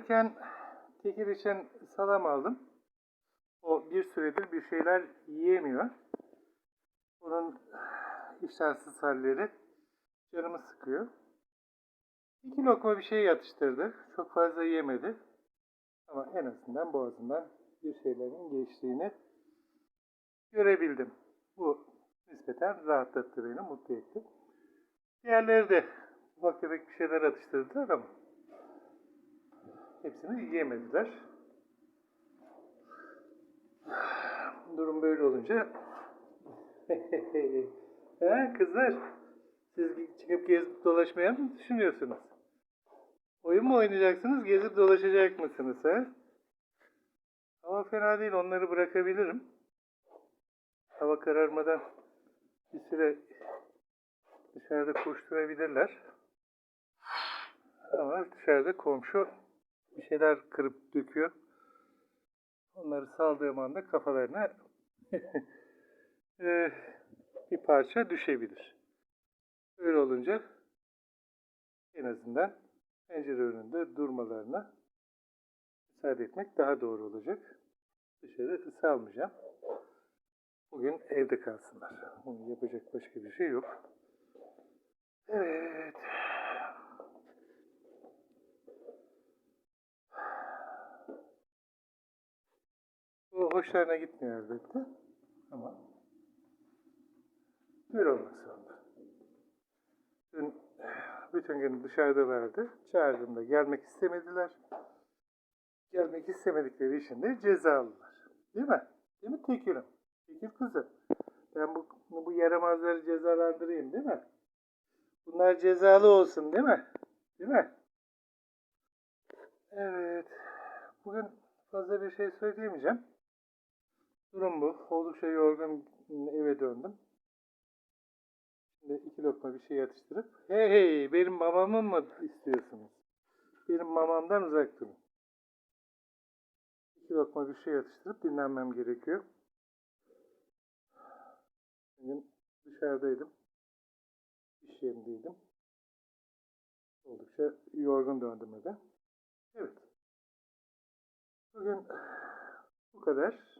gelirken Tekir için salam aldım. O bir süredir bir şeyler yiyemiyor. Onun iştahsız halleri canımı sıkıyor. İki lokma bir şey yatıştırdı. Çok fazla yemedi. Ama en azından boğazından bir şeylerin geçtiğini görebildim. Bu nispeten rahatlattı beni, mutlu etti. Diğerleri de ufak tefek bir şeyler atıştırdılar ama hepsini yiyemediler. Durum böyle olunca ha, kızlar siz çıkıp gezip dolaşmaya mı düşünüyorsunuz? Oyun mu oynayacaksınız, gezip dolaşacak mısınız ha? Hava fena değil, onları bırakabilirim. Hava kararmadan bir süre dışarıda koşturabilirler. Ama dışarıda komşu bir şeyler kırıp döküyor. Onları saldığım anda kafalarına eee, bir parça düşebilir. Öyle olunca en azından pencere önünde durmalarına müsaade etmek daha doğru olacak. Dışarı salmayacağım. Bugün evde kalsınlar. Bunun yapacak başka bir şey yok. Evet. Bu hoşlarına gitmiyor elbette. Ama böyle olmak zorunda. Dün bütün gün dışarıdalardı. Çağırdığımda gelmek istemediler. Gelmek istemedikleri için de cezalılar. Değil mi? Değil mi Tekir'im? Tekir kızım. Ben bu, bu yaramazları cezalandırayım değil mi? Bunlar cezalı olsun değil mi? Değil mi? Evet. Bugün fazla bir şey söyleyemeyeceğim. Durum bu. Oldukça yorgun eve döndüm. Şimdi iki lokma bir şey atıştırıp hey hey benim mamamı mı istiyorsunuz? Benim mamamdan uzak durun. İki lokma bir şey atıştırıp dinlenmem gerekiyor. Bugün dışarıdaydım. İş yerindeydim. Oldukça yorgun döndüm eve. Evet. Bugün bu kadar.